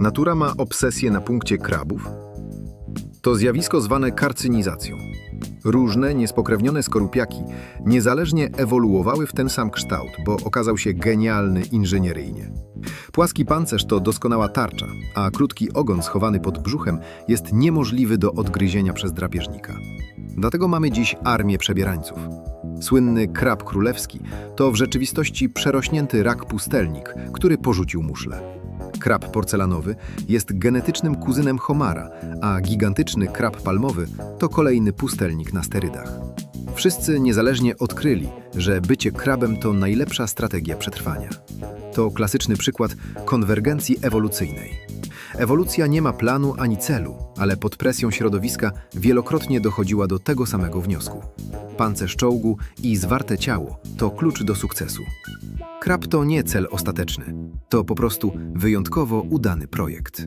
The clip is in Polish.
Natura ma obsesję na punkcie krabów? To zjawisko zwane karcynizacją. Różne, niespokrewnione skorupiaki niezależnie ewoluowały w ten sam kształt, bo okazał się genialny inżynieryjnie. Płaski pancerz to doskonała tarcza, a krótki ogon schowany pod brzuchem jest niemożliwy do odgryzienia przez drapieżnika. Dlatego mamy dziś armię przebierańców. Słynny krab królewski to w rzeczywistości przerośnięty rak pustelnik, który porzucił muszlę. Krab porcelanowy jest genetycznym kuzynem homara, a gigantyczny krab palmowy to kolejny pustelnik na sterydach. Wszyscy niezależnie odkryli, że bycie krabem to najlepsza strategia przetrwania. To klasyczny przykład konwergencji ewolucyjnej. Ewolucja nie ma planu ani celu, ale pod presją środowiska wielokrotnie dochodziła do tego samego wniosku. Pancerz czołgu i zwarte ciało to klucz do sukcesu. Krab to nie cel ostateczny, to po prostu wyjątkowo udany projekt.